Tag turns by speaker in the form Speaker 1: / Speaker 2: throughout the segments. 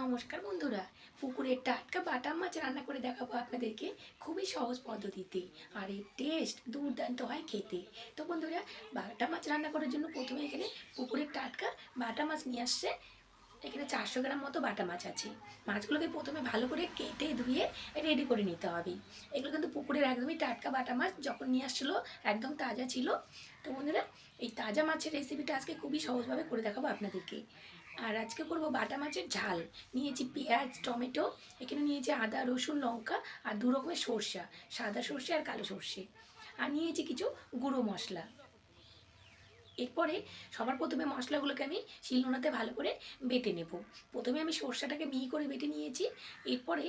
Speaker 1: নমস্কার বন্ধুরা। পুকুরের টাটকা বাটা মাছ রান্না করে দেখাবো আপনাদেরকে খুবই সহজ পদ্ধতিতে আর এর টেস্ট দুর্দান্ত হয় খেতে। তো বন্ধুরা, বাটা মাছ রান্না করার জন্য প্রথমে এখানে পুকুরের টাটকা বাটা মাছ নিয়ে আসছে। এখানে চারশো গ্রাম মতো বাটা মাছ আছে। মাছগুলোকে প্রথমে ভালো করে কেটে ধুয়ে রেডি করে নিতে হবে। এগুলো কিন্তু পুকুরের একদমই টাটকা বাটা মাছ যখন নিয়ে আসছিল, একদম তাজা ছিল। তো বন্ধুরা, এই তাজা মাছের রেসিপিটা আজকে খুবই সহজভাবে করে দেখাবো আপনাদেরকে। আর আজকে করব বাটা মাছের ঝাল। নিয়েছি পেঁয়াজ, টমেটো, এখানে নিয়েছি আদা, রসুন, লঙ্কা আর দু রকমের সর্ষা, সাদা সর্ষে আর কালো সর্ষে। আর নিয়েছি কিছু গুঁড়ো মশলা। এরপরে সবার প্রথমে মশলাগুলোকে আমি শিলনোড়াতে ভালো করে বেটে নেব। প্রথমে আমি সর্ষাটাকে মিহি করে বেটে নিয়েছি, এরপরে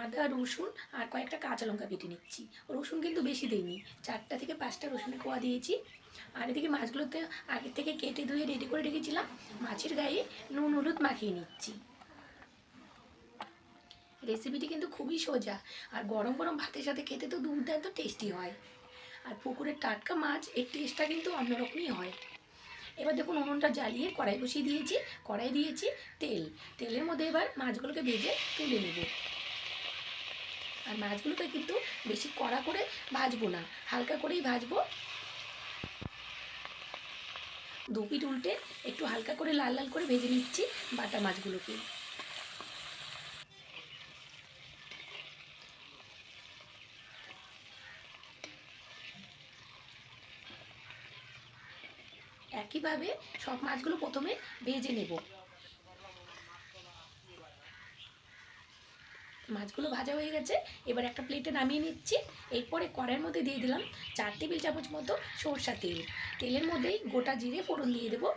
Speaker 1: আদা, রসুন আর কয়েকটা কাঁচা লঙ্কা বেটে নিচ্ছি। রসুন কিন্তু বেশি দিইনি, চারটা থেকে পাঁচটা রসুনের কোয়া দিয়েছি। আর এদিকে মাছগুলোতে আগে থেকে কেটে ধুয়ে রেডি করে রেখেছিলাম, মাছের গায়ে নুন, হলুদ মাখিয়ে নিচ্ছি। রেসিপিটি কিন্তু খুবই সোজা, আর গরম গরম ভাতের সাথে খেতে তো দুর্দান্ত টেস্টি হয়। আর পুকুরের টাটকা মাছ, এর টেস্টটা কিন্তু অন্যরকমই হয়। এবার দেখুন, উনুনটা জ্বালিয়ে কড়াই বসিয়ে দিয়েছি। কড়াই দিয়েছি তেল। তেলের মধ্যে এবার মাছগুলোকে ভেজে তুলে নেব। আর মাছগুলোকে কিন্তু বেশি কড়া করে ভাজবো না, হালকা করেই ভাজবো। দুপিট উল্টে একটু হালকা করে লাল লাল করে ভেজে নিচ্ছি বাটা মাছগুলোকে। একইভাবে সব মাছগুলো প্রথমে ভেজে নেব। মাছগুলো ভাজা হয়ে গেছে, এবার একটা প্লেটে নামিয়ে নিচ্ছি। এরপরে কড়াইয়ের মধ্যে দিয়ে দিলাম চার টেবিল চামচ মতো সরষা তেল। তেলের মধ্যেই গোটা জিরে ফোড়ন দিয়ে দেবো।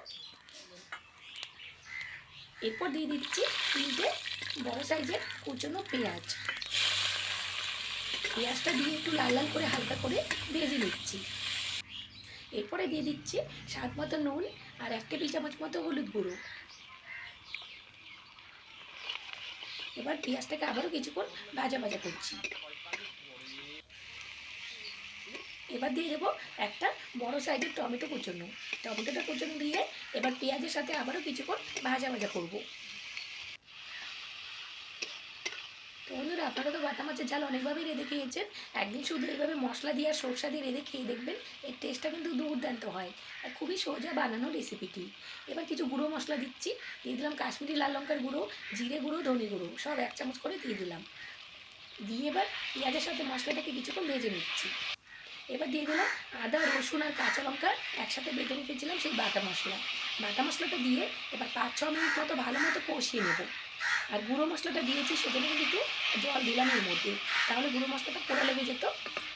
Speaker 1: এরপর দিয়ে দিচ্ছি তিনটে বড় সাইজের কুচনো পেঁয়াজ। পেঁয়াজটা দিয়ে একটু লাল লাল করে হালকা করে ভেজে নিচ্ছি। এরপরে দিয়ে দিচ্ছি স্বাদ মতো নুন আর এক টেবিল চামচ মতো হলুদ গুঁড়ো। এবার পেঁয়াজটাকে আবারও কিছুক্ষণ ভাজা ভাজা করছি। এবার দিয়ে দেবো একটা বড় সাইজের টমেটো কুচনো। টমেটোটা কুচনো দিয়ে এবার পেঁয়াজের সাথে আবারও কিছুক্ষণ ভাজা ভাজা করব। তো বন্ধুরা, আপনারা তো বাটা মাছের ঝাল অনেকভাবেই রেঁধে খেয়েছেন। একদিন শুধু এইভাবে মশলা দিয়ে আর সরষা দিয়ে রেঁধে খেয়ে দেখবেন, এর টেস্টটা কিন্তু দুর্দান্ত হয় আর খুবই সোজা বানানো রেসিপিটি এবার কিছু গুঁড়ো মশলা দিচ্ছি, দিয়ে দিলাম কাশ্মীরি লাল লঙ্কার গুঁড়ো, জিরে গুঁড়ো, ধনে গুঁড়ো, সব এক চামচ করে দিয়ে দিলাম। দিয়ে এবার পেঁয়াজের সাথে মশলাটাকে কিছুক্ষণ ভেজে নিচ্ছি। এবার দিয়ে দিলাম আদা, রসুন আর কাঁচা লঙ্কা, একসাথে বেটে রেখেছিলাম সেই বাটা মশলা। বাটা মশলাটা দিয়ে এবার পাঁচ ছ মিনিট মতো ভালো মতো কষিয়ে নেব। আর গুঁড়ো মশলাটা দিয়েছি, সেজন্য কিন্তু একটু জল দিলাম এর মধ্যে। তাহলে গুঁড়ো মশলাটা পোড়া লেগে যেত।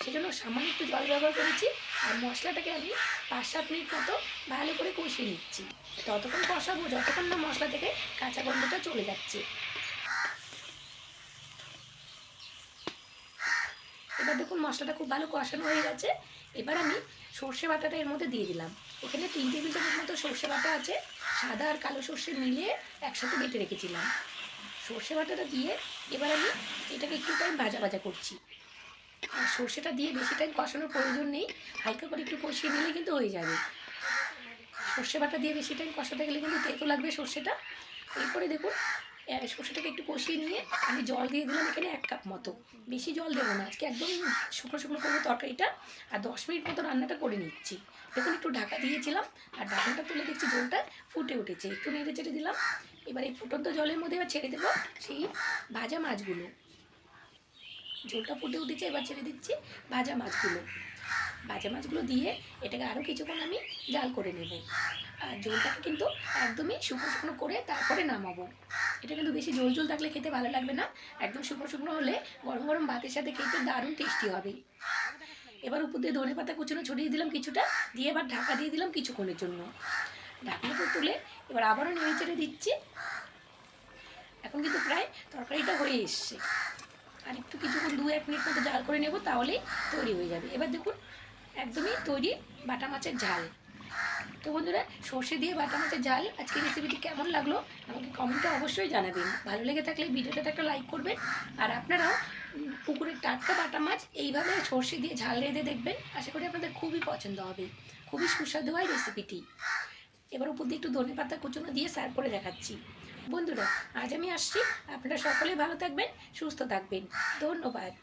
Speaker 1: সেজন্য সামান্য একটু জল ব্যবহার করেছি। আর মশলাটাকে আমি পাঁচ সাত মিনিট মতো ভালো করে কষিয়ে নিচ্ছি। ততক্ষণ কষাবো, যতক্ষণ না মশলা থেকে কাঁচা গন্ধটা চলে যাচ্ছে। এবার দেখুন মশলাটা খুব ভালো কষানো হয়ে গেছে। এবার আমি সর্ষে বাটাটা এর মধ্যে দিয়ে দিলাম। এখানে তিন টেবিল চামচ মতো সর্ষে বাটা আছে। সাদা আর কালো সর্ষে মিলিয়ে একসাথে বেটে রেখেছিলাম। সর্ষে বাটাটা দিয়ে এবার আমি এটাকে একটু টাইম ভাজা ভাজা করছি। আর সর্ষেটা দিয়ে বেশি টাইম কষানোর প্রয়োজন নেই, হালকা করে একটু কষিয়ে নিলে কিন্তু হয়ে যাবে। সর্ষে বাটা দিয়ে বেশি টাইম কষাতে গেলে কিন্তু তেতো লাগবে সর্ষেটা। এরপরে দেখুন সর্ষেটাকে একটু কষিয়ে নিয়ে আমি জল দিয়ে দিলাম এখানে এক কাপ মতো। বেশি জল দেবো না। আজকে একদম শুকনো শুকনো করব তরকারিটা। আর দশ মিনিট মতো রান্নাটা করে নিচ্ছি। দেখুন একটু ঢাকা দিয়েছিলাম, আর ঢাকাটা তুলে দেখছি জলটা ফুটে উঠেছে। একটু নেড়ে চেড়ে দিলাম। এবার এই ফুটন্ত জলের মধ্যে এবার ছেড়ে দেবো সেই ভাজা মাছগুলো। ঝোলটা ফুটে উঠেছে, এবার ছেড়ে দিচ্ছি ভাজা মাছগুলো। ভাজা মাছগুলো দিয়ে এটাকে আরও কিছুক্ষণ আমি জাল করে নেব। আর ঝোলটাকে কিন্তু একদমই শুকনো শুকনো করে তারপরে নামাবো। এটা কিন্তু বেশি ঝোল ঝোল থাকলে খেতে ভালো লাগবে না। একদম শুকনো শুকনো হলে গরম গরম ভাতের সাথে খেতে দারুণ টেস্টি হবে। এবার উপর দিয়ে ধনে পাতা কুচনো ছড়িয়ে দিলাম কিছুটা, দিয়ে এবার ঢাকা দিয়ে দিলাম কিছুক্ষণের জন্য। ঢাকনাটা তুলে এবার আবারও নেড়ে চেড়ে দিচ্ছি। এখন কিন্তু প্রায় তরকারিটা হয়ে এসছে। আর একটু কিছুক্ষণ দু এক মিনিট মতো জাল করে নেব, তাহলেই তৈরি হয়ে যাবে। এবার দেখুন, একদমই তৈরি বাটা মাছের ঝাল। তো বন্ধুরা, সর্ষে দিয়ে বাটা মাছের ঝাল আজকে রেসিপিটি কেমন লাগল আমাকে কমেন্টে অবশ্যই জানাবেন। ভালো লেগে থাকলে ভিডিওটাতে একটা লাইক করবেন। আর আপনারাও পুকুরের টাটকা বাটা মাছ এইভাবে সর্ষে দিয়ে ঝাল রেঁধে দেখবেন। আশা করি আপনাদের খুবই পছন্দ হবে। খুবই সুস্বাদু হয় রেসিপিটি এবার উপর দিয়ে একটু ধনে পাতা কুচনো দিয়ে সার্ভ করে দেখাচ্ছি। বন্ধুরা, আজ আমি আসছি। আপনারা সকলে ভালো থাকবেন, সুস্থ থাকবেন। ধন্যবাদ।